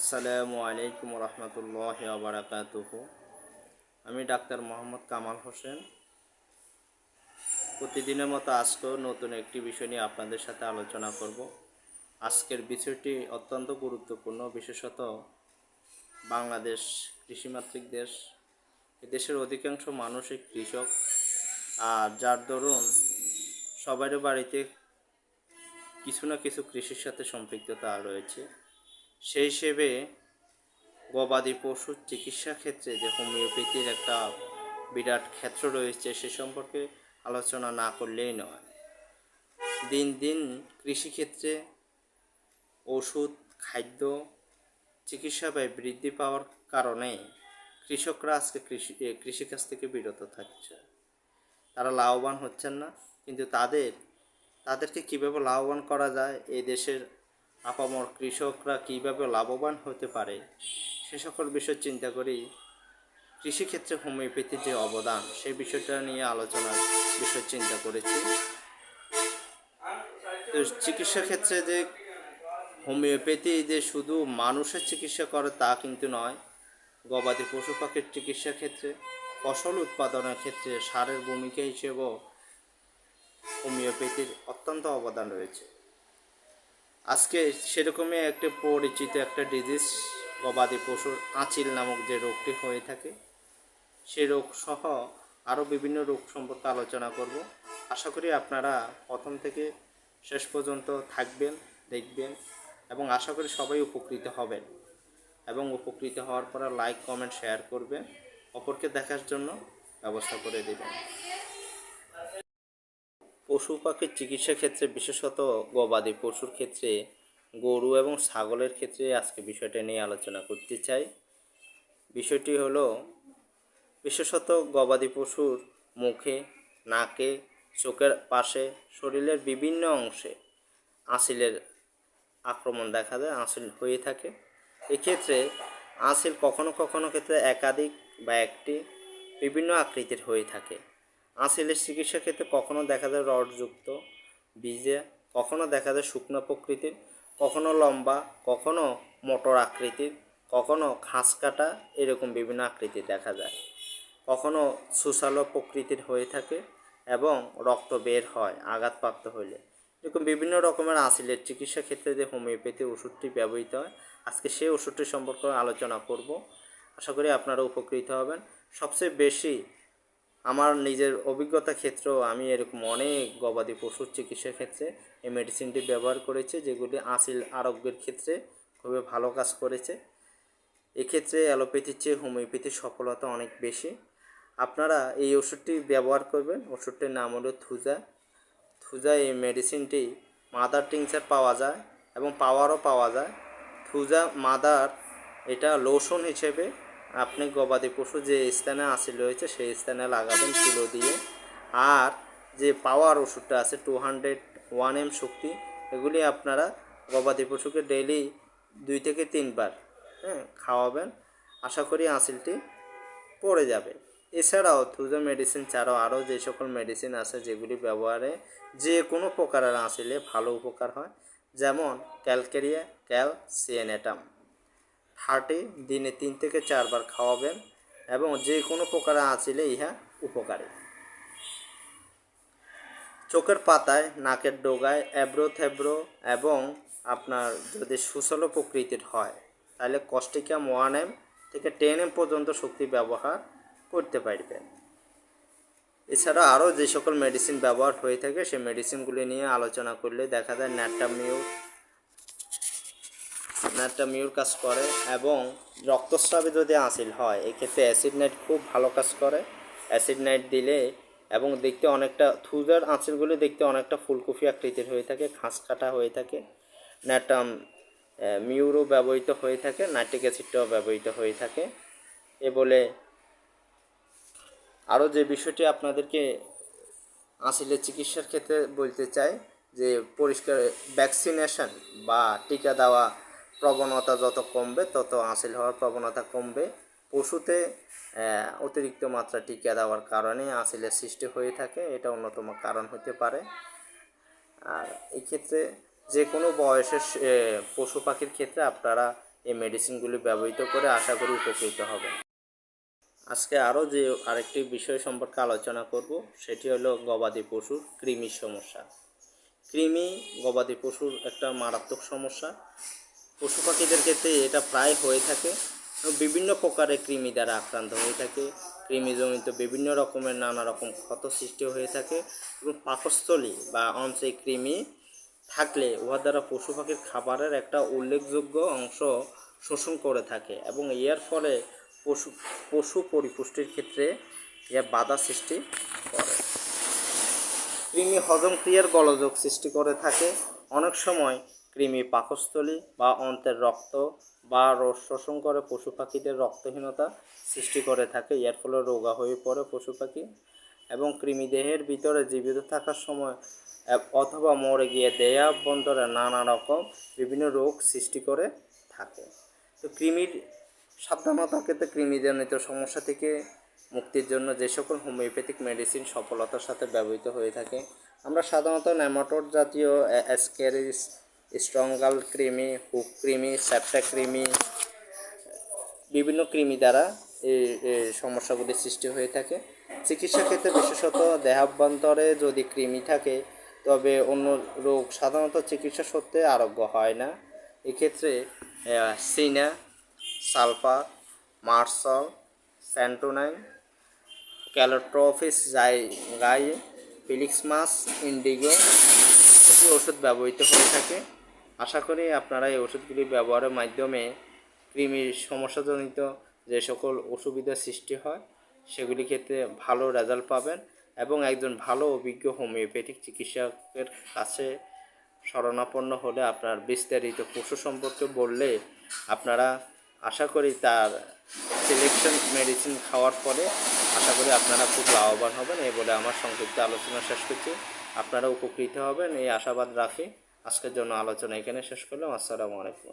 আসসালামু আলাইকুম রহমতুল্লাহ বারাকাতুহু। আমি ডাক্তার মোহাম্মদ কামাল হোসেন। প্রতিদিনের মতো আজকেও নতুন একটি বিষয় নিয়ে আপনাদের সাথে আলোচনা করব। আজকের বিষয়টি অত্যন্ত গুরুত্বপূর্ণ, বিশেষত বাংলাদেশ কৃষিমাত্রিক দেশ। দেশের অধিকাংশ মানুষই কৃষক আর যার দরুন সবারই বাড়িতে কিছু না কিছু কৃষির সাথে সম্পৃক্ততা রয়েছে। সেই হিসেবে গবাদি পশুর চিকিৎসা ক্ষেত্রে যে হোমিওপ্যাথির একটা বিরাট ক্ষেত্র রয়েছে সে সম্পর্কে আলোচনা না করলেই নয়। দিন দিন কৃষিক্ষেত্রে ওষুধ, খাদ্য, চিকিৎসা ব্যয় বৃদ্ধি পাওয়ার কারণে কৃষকরা আজকে কৃষি কৃষিকাজ থেকে বিরত থাকছে। তারা লাভবান হচ্ছেন না, কিন্তু তাদের, তাদেরকে কীভাবে লাভবান করা যায় এই দেশের আপামর কৃষকরা কীভাবে লাভবান হতে পারে, সে সকল বিষয় চিন্তা করি কৃষিক্ষেত্রে হোমিওপ্যাথির যে অবদান, সেই বিষয়টা নিয়ে আলোচনার বিষয় চিন্তা করেছি। তো চিকিৎসা ক্ষেত্রে যে হোমিওপ্যাথি যে শুধু মানুষের চিকিৎসা করে তা কিন্তু নয়, গবাদি পশু পাখির চিকিৎসা ক্ষেত্রে, ফসল উৎপাদনের ক্ষেত্রে, সারের ভূমিকা হিসেবেও হোমিওপ্যাথির অত্যন্ত অবদান রয়েছে। আজকে সেরকমই একটা পরিচিত একটা ডিজিজ গবাদি পশুর আঁচিল নামক যে রোগটি হয়ে থাকে, সে রোগ সহ আরও বিভিন্ন রোগ সম্পর্কে আলোচনা করব। আশা করি আপনারা প্রথম থেকে শেষ পর্যন্ত থাকবেন, দেখবেন এবং আশা করি সবাই উপকৃত হবেন। এবং উপকৃত হওয়ার পরে লাইক কমেন্ট শেয়ার করবেন। অপরকে দেখার জন্য ব্যবস্থা করে দেবেন। পশু পাখির চিকিৎসা ক্ষেত্রে, বিশেষত গবাদি পশুর ক্ষেত্রে, গরু এবং ছাগলের ক্ষেত্রে আজকে বিষয়টা নিয়ে আলোচনা করতে চাই। বিষয়টি হলো, বিশেষত গবাদি পশুর মুখে, নাকে, চোখের পাশে, শরীরের বিভিন্ন অংশে আঁচিলের আক্রমণ দেখা যায় আঁচিল হয়ে থাকে। এক্ষেত্রে আঁচিল কখনো কখনো ক্ষেত্রে একাধিক বা একটি বিভিন্ন আকৃতির হয়ে থাকে। আঁচিলের চিকিৎসা ক্ষেত্রে কখনো দেখা যায় রডযুক্ত বীজে, কখনো দেখা যায় শুকনো প্রকৃতির, কখনো লম্বা, কখনো মোটর আকৃতির, কখনো খাস কাটা এরকম বিভিন্ন আকৃতি দেখা যায়। কখনো সুসালো প্রকৃতির হয়ে থাকে এবং রক্ত বের হয়, আঘাতপ্রাপ্ত হলে এরকম বিভিন্ন রকমের আঁচিলের চিকিৎসা ক্ষেত্রে যে হোমিওপ্যাথি ওষুধটি ব্যবহৃত হয়, আজকে সেই ওষুধটি সম্পর্কে আলোচনা করব। আশা করি আপনারা উপকৃত হবেন। সবচেয়ে বেশি আমার নিজের অভিজ্ঞতা ক্ষেত্রেও আমি এরকম অনেক গবাদি পশুর চিকিৎসার ক্ষেত্রে এই মেডিসিনটি ব্যবহার করেছি, যেগুলি আঁচিল আরোগ্যের ক্ষেত্রে খুবই ভালো কাজ করেছে। এক্ষেত্রে অ্যালোপ্যাথির চেয়ে হোমিওপ্যাথির সফলতা অনেক বেশি। আপনারা এই ওষুধটি ব্যবহার করবেন, ওষুধটির নাম হলো থুজা। থুজা এই মেডিসিনটি মাদার টিংচার পাওয়া যায় এবং পাওয়ারও পাওয়া যায়। থুজা মাদার এটা লোশন হিসেবে আপনি গবাদি পশু যে স্থানে আসিল রয়েছে সেই স্থানে লাগাবেন কিলো দিয়ে। আর যে পাওয়ার ওষুধটা আছে টু হান্ড্রেড ওয়ান এম শক্তি, এগুলি আপনারা গবাদি পশুকে ডেইলি দুই থেকে তিনবার হ্যাঁ খাওয়াবেন। আশা করি আঁচিলটি পড়ে যাবে। এছাড়াও থুজো মেডিসিন ছাড়াও আরও যে সকল মেডিসিন আছে, যেগুলি ব্যবহারে যে কোনো প্রকারের আঁচিলে ভালো উপকার হয়, যেমন ক্যালকেরিয়া ক্যাল সিয়েনেটাম হার্টে দিনে তিন থেকে চারবার খাওয়াবেন এবং যে কোনো প্রকারে আঁচিলে ইহা উপকারী। চোখের পাতায়, নাকের ডোগায় অ্যাব্রো থ্যাব্রো এবং আপনার যদি সুসল প্রকৃতির হয়, তাহলে কস্টিকাম ওয়ান এম থেকে টেন এম পর্যন্ত শক্তি ব্যবহার করতে পারবেন। এছাড়া আরও যে সকল মেডিসিন ব্যবহার হয়ে থাকে, সেই মেডিসিনগুলি নিয়ে আলোচনা করলে দেখা যায় ন্যাটামিউর কাজ করে এবং রক্তস্রাবে যদি আঁচিল হয়, এক্ষেত্রে অ্যাসিড নাইট খুব ভালো কাজ করে। অ্যাসিড নাইট দিলে এবং দেখতে অনেকটা থুজার আঁচিলগুলি দেখতে অনেকটা ফুলকপি আকৃতির হয়ে থাকে, খাস কাটা হয়ে থাকে। ন্যাটাম মিউরও ব্যবহৃত হয়ে থাকে, নাইট্রিক অ্যাসিডটাও ব্যবহৃত হয়ে থাকে। এ বলে আরও যে বিষয়টি আপনাদেরকে আঁচিলের চিকিৎসার ক্ষেত্রে বলতে চাই, যে পরিষ্কার ভ্যাকসিনেশন বা টিকা দেওয়া প্রবণতা যত কমবে, তত আসিল হওয়ার প্রবণতা কমবে। পশুতে অতিরিক্ত মাত্রা টিকা দেওয়ার কারণে আসিলের সৃষ্টি হয়ে থাকে, এটা অন্যতম কারণ হতে পারে। আর এক্ষেত্রে যে কোনো বয়সের পশু পাখির ক্ষেত্রে আপনারা এই মেডিসিনগুলি ব্যবহৃত করে আশা করি উপকৃত হবেন। আজকে আরও যে আরেকটি বিষয় সম্পর্কে আলোচনা করব, সেটি হলো গবাদি পশুর কৃমির সমস্যা। কৃমি গবাদি পশুর একটা মারাত্মক সমস্যা। পশু পাখিদের ক্ষেত্রে এটা প্রায় হয়ে থাকে। বিভিন্ন প্রকারের কৃমি দ্বারা আক্রান্ত হয়ে থাকে। কৃমিজনিত বিভিন্ন রকমের নানা রকম ক্ষত সৃষ্টি হয়ে থাকে এবং পাকস্থলী বা অঞ্চে কৃমি থাকলে উহার দ্বারা পশু পাখির খাবারের একটা উল্লেখযোগ্য অংশ শোষণ করে থাকে এবং এর ফলে পশু পশু পরিপুষ্টির ক্ষেত্রে ইয়া বাধা সৃষ্টি করে। কৃমি হজম ক্রিয়ার গলযোগ সৃষ্টি করে থাকে। অনেক সময় কৃমি পাকস্থলী বা অন্তের রক্ত বা রস শোষণ করে পশু পাখিদের রক্তহীনতা সৃষ্টি করে থাকে। এর ফলে রোগা হয়ে পড়ে পশু পাখি এবং কৃমি দেহের ভিতরে জীবিত থাকার সময় অথবা মরে গিয়ে দেহ অভ্যন্তরে নানা রকম বিভিন্ন রোগ সৃষ্টি করে থাকে। তো কৃমির সাবধানতার ক্ষেত্রে কৃমিজনিত সমস্যা থেকে মুক্তির জন্য যে সকল হোমিওপ্যাথিক মেডিসিন সফলতার সাথে ব্যবহৃত হয়ে থাকে। আমরা সাধারণত নেমাটোড জাতীয় অ্যাসকেরিস স্ট্রঙ্গাল কৃমি হুক কৃমি স্যাপটা কৃমি বিভিন্ন কৃমি দ্বারা এই সমস্যাগুলি সৃষ্টি হয়ে থাকে। চিকিৎসা ক্ষেত্রে বিশেষত দেহাভ্যন্তরে যদি কৃমি থাকে, তবে অন্য রোগ সাধারণত চিকিৎসা সত্ত্বে আরোগ্য হয় না। এক্ষেত্রে সিনা সালফার মার্সল, স্যান্টোনাইন, ক্যালোট্রফিস যাই গাই, ফিলিক্স মাস, ইন্ডিগো ওষুধ ব্যবহৃত হয়ে থাকে। আশা করি আপনারা এই ওষুধগুলি ব্যবহারের মাধ্যমে কৃমির সমস্যাজনিত যে সকল অসুবিধার সৃষ্টি হয় সেগুলি ক্ষেত্রে ভালো রেজাল্ট পাবেন এবং একজন ভালো অভিজ্ঞ হোমিওপ্যাথিক চিকিৎসকের কাছে শরণাপন্ন হলে আপনার বিস্তারিত পশু সম্পর্কে বললে আপনারা আশা করি তার সিলেকশন মেডিসিন খাওয়ার পরে আশা করি আপনারা খুব লাভবান হবেন। এই বলে আমার সংক্ষিপ্ত আলোচনা শেষ করছি। আপনারা উপকৃত হবেন, এই আশাবাদ রাখি। আজকের জন্য আলোচনা এখানে শেষ করলাম। আসসালামু আলাইকুম।